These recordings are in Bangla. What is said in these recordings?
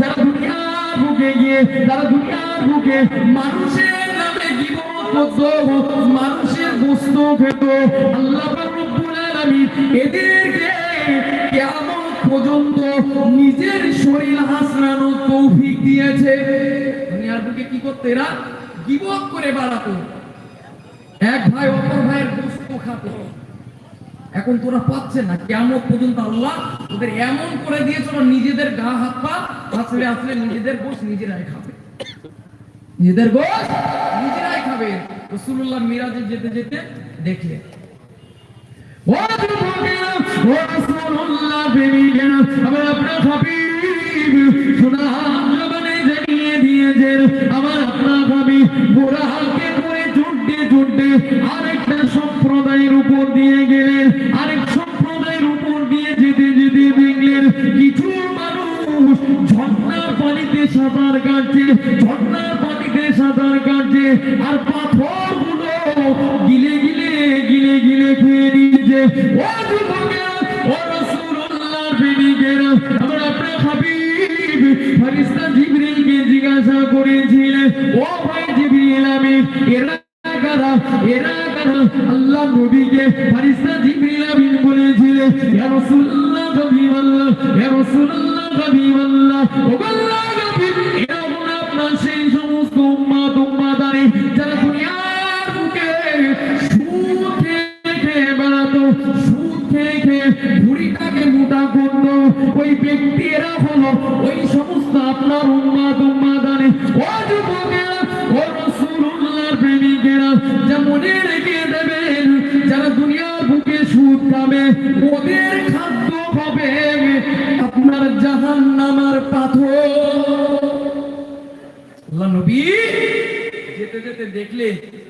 যারা গিয়ে, যারা মানুষের নামে মানুষের বস্তু কিয়ামত পর্যন্ত নিজের শরীর হাসরানোর তৌফিক দিয়েছে। দুনিয়ার কি করতে এরা? গিবত করে বেড়াতো। এক ভাই অপর ভাইয়ের বস্তু খাতো। এখন তোরা পাচ্ছে না কেমন পর্যন্ত আল্লাহ ওদের এমন করে দিয়েছে ওরা নিজেদের গা, হাত, পা আসলে আসলে নিজেদের গোশ নিজেরাই খাবে। নিজেদের গোশ নিজেরাই খাবে। রসুল্লাহ মিরাজে যেতে যেতে দেখলে আমার আপনার হাবিব বুড়া হালকে করে ছুটতে ছুটতে আরেকটা সম্প্রদায়ের উপর দিয়ে গেলেন। আরেক জিজ্ঞাসা করেছিলেন ও ভাই জিবরিল আমি এরা এরা আল্লাহ নবীকে ফারিস্তা জিবরিল আমিন বলেছিলেন ইয়া রাসূলুল্লাহ, হাবিবাল্লাহ ইয়া রাসূলুল্লাহ, হাবিবাল্লাহ ও আল্লাহ নবী এরা আপনার সেই সমস্ত উম্মাত উম্মাদারে যারা দুনিয়ার বুকে সুদ খেয়ে খেয়ে বেড়াতো সুদ খেয়ে খেয়ে ভুড়িটাকে মোটা করতো। ওই ব্যক্তিরা হলো ওই ওদের খাদ্য হবে আপনার জাহান্নামার পাথর। আল্লাহ নবী, যেতে যেতে দেখলে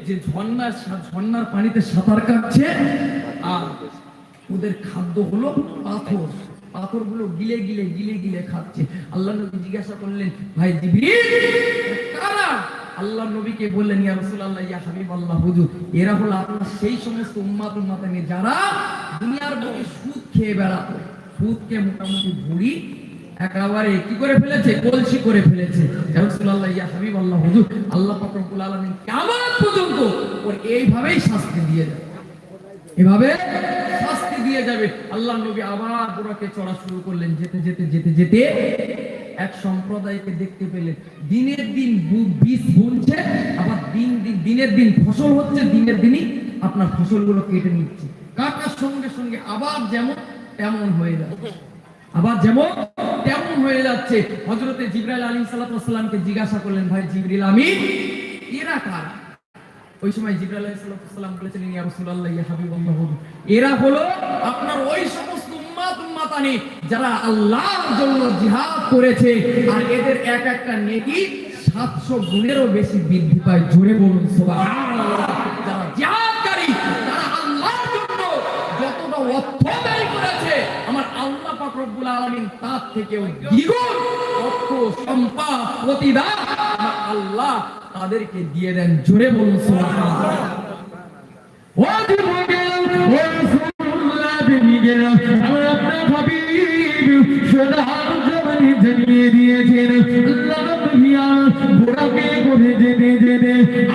যে ঝর্ণার ঝর্ণার পানিতে সাঁতার কাটছে, আর ওদের খাদ্য হলো পাথর। পাথরগুলো গিলে গিলে গিলে গিলে খাচ্ছে। আল্লাহ নবী জিজ্ঞাসা করলেন, ভাই জিবরিল, কারা আল্লাহ নবীকে বললেন, ইয়া রাসূলুল্লাহ, ইয়া হাবিবাল্লাহ, হুজুর, এরা হলো আপনার সেই সমস্ত উম্মাত উম্মাতানি যারা দুনিয়ার বুকে সুদ খেয়ে বেড়াতো। সুদকে মোটামুটি ভুড়ি একেবারে কি করে ফেলেছে? কলসি করে ফেলেছে। ইয়া রাসূলুল্লাহ, ইয়া হাবিবাল্লাহ, হুজুর, আল্লাহ পাক রব্বুল আলামিন কিয়ামত পর্যন্ত ওর এইভাবেই শাস্তি দিয়ে যাবে। এভাবে শাস্তি দিয়ে যাবে। আল্লাহ নবী আবার বুড়াকে চড়া শুরু করলেন, যেতে যেতে যেতে যেতে এক সম্প্রদায়কে দেখতে পেলেন দিনের দিন বীজ বুনছে, আবার দিন দিন দিনের দিন ফসল হচ্ছে, দিনের দিনই আপনার ফসলগুলো কেটে নিচ্ছে। কাটার সঙ্গে সঙ্গে আবার যেমন তেমন হয়ে যাচ্ছে। আবার যেমন তেমন হয়ে যাচ্ছে। হজরতে জিবরাইল আলী সাল্লামকে জিজ্ঞাসা করলেন, ভাই জিবরিল আমি এরা কারা? ওই সময় জিবরাইল আলাইহিস সালাম বলেছিলেন এরা হলো আপনার ওই সমস্ত যারা আল্লাহর জন্য জিহাদ করেছে, আর এদের এক একটা নেকি 700 গুণেরও বেশি বৃদ্ধি পায়। জোরে বলুন আল্লাহ তার তাদেরকে দিয়ে দেন। জোরে বলুন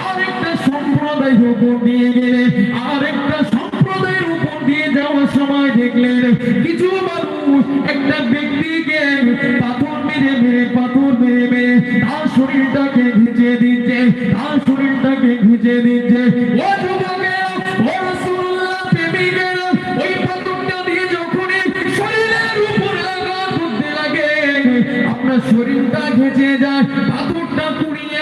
আরেকটা সম্প্রদায় উপর দিয়ে গেলে, আরেকটা সম্প্রদায়ের উপর দিয়ে যাওয়ার সময় দেখলেন, কিছু মানুষ একটা ব্যক্তিকে পাথর মেরে মেরে, পাথর মেরে মেরে তার শরীরটাকে ভিজে দিচ্ছে, তার শরীরটাকে ভিজে দিচ্ছে। শরীরটা ঘেঁচে যায়, পাথরটা কুড়িয়ে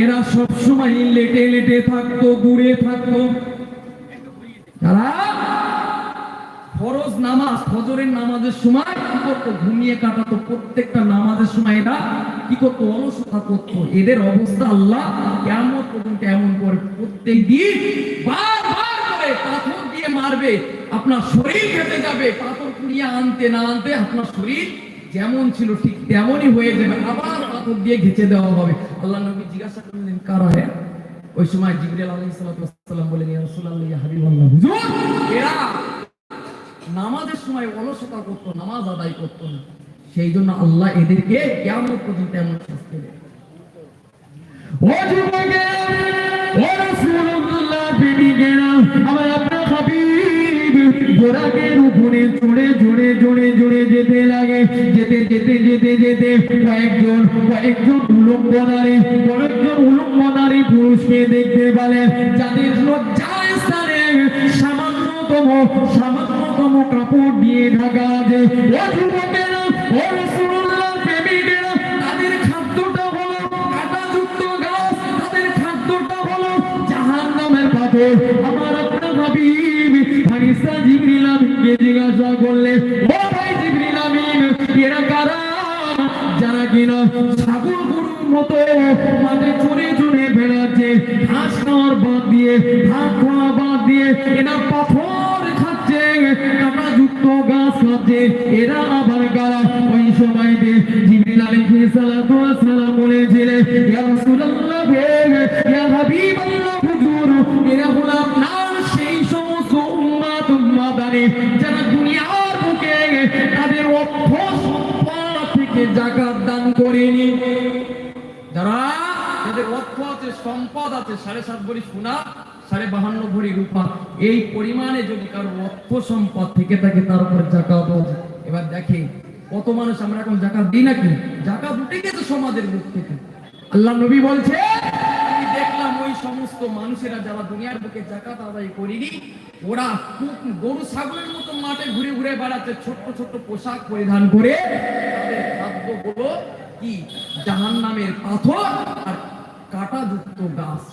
এরা সব সময় লেটে লেটে থাকতো, দূরে থাকতো। যারা ফরজ নামাজ, ফজরের নামাজের সময় কি করতো? ঘুমিয়ে কাটাতো। প্রত্যেকটা নামাজের সময় এরা কি করতো? অলসতা করতো। এদের অবস্থা আল্লাহ কেমন এমন করে প্রত্যেক দিন বারবার করে মারবে, আপনার শরীর কেটে যাবে, পাথর কুড়িয়ে আনতে না আনতে আপনার শরীর যেমন ছিল ঠিক তেমনই হয়ে যাবে, আবার পাথর দিয়ে ঘেঁচে দেওয়া হবে। আল্লাহ নবী জিজ্ঞাসা করলেন, কারা হ্যাঁ? ওই সময় জিবরিল আলাইহিস সালাম বলেন ইয়া হাবিবাল্লাহ, হুজুর, এরা নামাজের সময় অলসতা করতো, নামাজ আদায় করতো না। সেই জন্য আল্লাহ এদেরকে কেমন পর্যন্ত এমন শাস্তি দেয় ও যুবকেরা, ও রাসূলুল্লাহ প্রেমিকেরা আমার ঘোড়াকের উপরে চড়ে জোরে জোরে জোরে যেতে লাগে। যেতে যেতে যেতে যেতে কয়েকজন কয়েকজন উলম্বনারী কয়েকজন উলম্বনারী পুরুষকে দেখতে পেলেন। যাদের লজ্জায় স্থানে সামান্যতম সামান্যতম কাপড় দিয়ে ঢাকা আছে। তাদের খাদ্যটা হলো কাঁটাযুক্ত তাদের খাদ্যটা হলো জাহান্নামের পাথর। আমার হাবিব ফারিস্তা জিবরিল আমিনকে জিজ্ঞাসা করলে, ও ভাই জিবরিল আমিন, এরা কারা যারা কিনা ছাগল গরুর মতো মাঠে চড়ে চড়ে বেড়াচ্ছে, ঘাস খাওয়ার বাদ দিয়ে, ভাত খাওয়া বাদ দিয়ে, এরা পাথর খাচ্ছে কাঁটাযুক্ত গাছ খাচ্ছে, এরা আবার কারা? ওই সময়তে জিবরিল আলাইহিস সালাতু ওয়াস সালাম বলেছিলেন, ইয়া আল্লাহ নবী বলছে দেখলাম ওই সমস্ত মানুষেরা যারা দুনিয়ার বুকে জাকাত আদায় করিনি, ওরা গরু, ছাগলের মতো মাঠে ঘুরে ঘুরে বেড়াচ্ছে, ছোট্ট ছোট্ট পোশাক পরিধান করে। তাদের খাদ্যগুলো কি? জাহান নামের পাথর আর গাছ।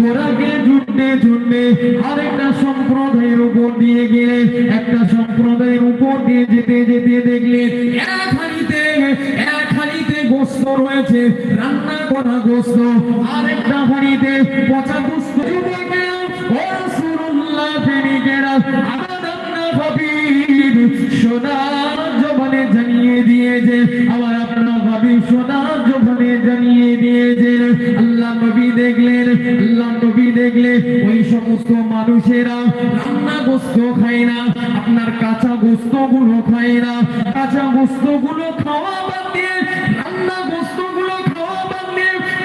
ঘোড়াকে ছুটতে ছুটতে আরেকটা সম্প্রদায়ের উপর দিয়ে গেলে, একটা সম্প্রদায়ের উপর দিয়ে যেতে যেতে দেখলেন এক গোস্ত রয়েছে, রান্না করা গোস্ত, আরেকটা হাড়িতে পচা গোস্ত মানুষেরা রান্না গোস্ত খায় না, আপনার কাঁচা গোস্তগুলো খায় না। কাঁচা গোস্তগুলো খাওয়া বাদ রান্না গোস্তগুলো খাওয়া বাদ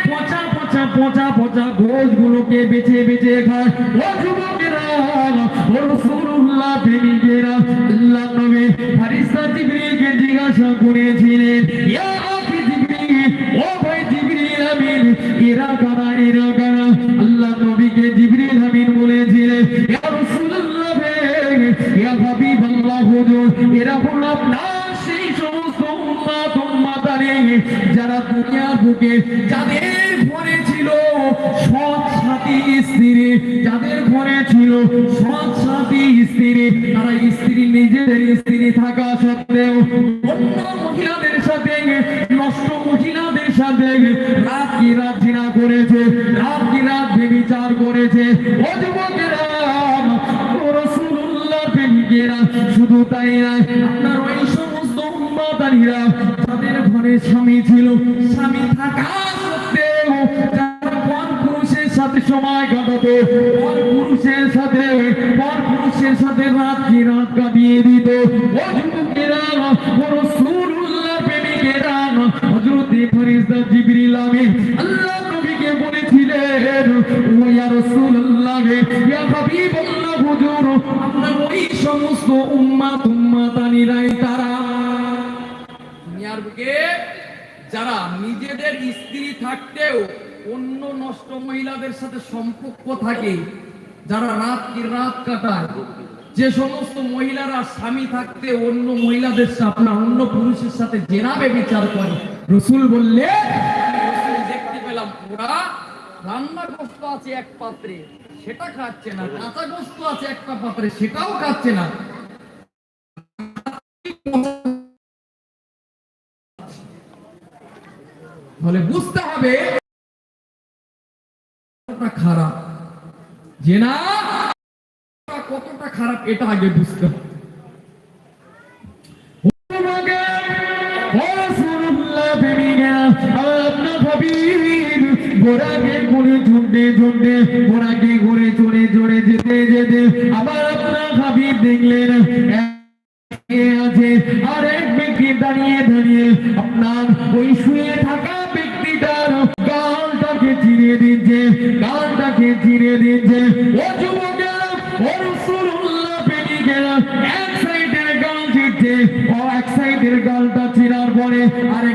পচা পচা পচা পচা গোস গুলোকে বেছে বেছে খায়। প্রেমিকেরা আল্লাহ ফারিস্তা জিবরিলকে জিজ্ঞাসা করেছিলেন ও ভাই জিবরিল আমিন, এরা কারা এরা কারা? নবীকে জিবরিল আমিন বলেছিলেন ইয়া রাসূলুল্লাহ ইয়া হাবিবাল্লাহ হুজুর, এরা হলো আপনার সেই সমস্ত উম্মাত উম্মাতারে যারা দুনিয়ার বুকে যাদের ঘরে ছিল সৎ সাথী স্ত্রী, যাদের ঘরে ছিল সৎ সাথী স্ত্রী, তারা স্ত্রী নিজেদের স্ত্রী থাকা সত্ত্বেও অন্য মহিলাদের সাথে, নষ্ট মহিলাদের সাথে রাত কি রাত জিনা করেছে, রাত শুধু তাই নয়, আপনার ওই সমস্ত উম্মাদারীরা তাদের ঘরে স্বামী ছিল, স্বামী থাকা সত্ত্বেও পুরুষের সাথে সময় কাটাতো, পর পুরুষের সাথে, পর পুরুষের সাথে রাত কি রাত কাটিয়ে দিত। ও যুবকেরা বড় সুরুল্লাহ প্রেমিকেরা হজরত ফরিজদা জিবরিল আমিন, আল্লাহ নবীকে বলে যারা নিজেদের স্ত্রী থাকতেও অন্য নষ্ট মহিলাদের সাথে সম্পর্ক থাকে, যারা রাত কি রাত কাটায়, যে সমস্ত মহিলারা স্বামী থাকতে অন্য মহিলাদের সাথে অন্য পুরুষের সাথে জেনাবে বিচার করে, রসুল বললে দেখতে পেলাম ওরা রান্না গোস্ত আছে এক পাত্রে, সেটা খাচ্ছে না। কাঁচা গোস্ত আছে একটা পাত্রে, সেটাও খাচ্ছে না। বুঝতে হবে খারাপ। যে না, কতটা খারাপ, এটা আগে বুঝতে হবে। ঘোড়াকে ঘুরে ঝুঁকতে ঝুঁকতে ঘোড়াকে ঘুরে চড়ে চড়ে যেতে যেতে আবার আপনার হাবিব দেখলেন। আছে আর এক ব্যক্তি দাঁড়িয়ে দাঁড়িয়ে আপনার ওই শুয়ে থাকা ব্যক্তিটার গালটাকে চিরে দিচ্ছে, গালটাকে চিরে দিচ্ছে। ও যুবকেরা, ও রাসূলুল্লাহ প্রেমিকেরা, এক সাইডের গাল চিরছে ও এক সাইডের গালটা চিরার পরে আরেক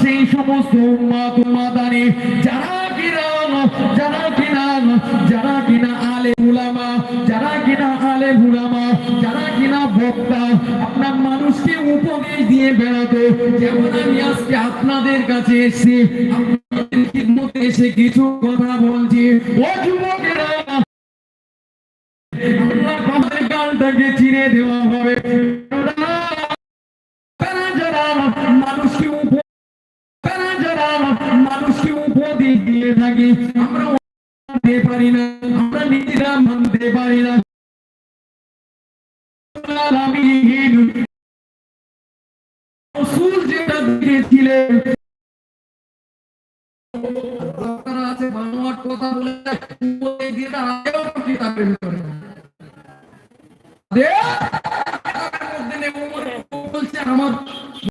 সেই সমস্ত উম্মাত উম্মাদানি, যারা কিনা যারা কিনা যারা কিনা আলে উলামা, যারা কিনা আলে উলামা, যারা কিনা বক্তা, আপনার মানুষকে উপদেশ দিয়ে বেড়াতো। যেমন আমি আজকে আপনাদের কাছে এসে আপনাদের এসে কিছু কথা বলছি। ও যুবকেরা গালটাকে চিরে দেওয়া হবে। মানুষকে মানুষকে উপদেশ দিয়ে থাকে। আমরা মানতে পারি না, আমরা নিজেরা মানতে পারি না। যেটা দিয়েছিলেন আছে বানোয়াট কথা বলে উপদেশ দিয়ে আগেও কিতাবের ভিতরে আমার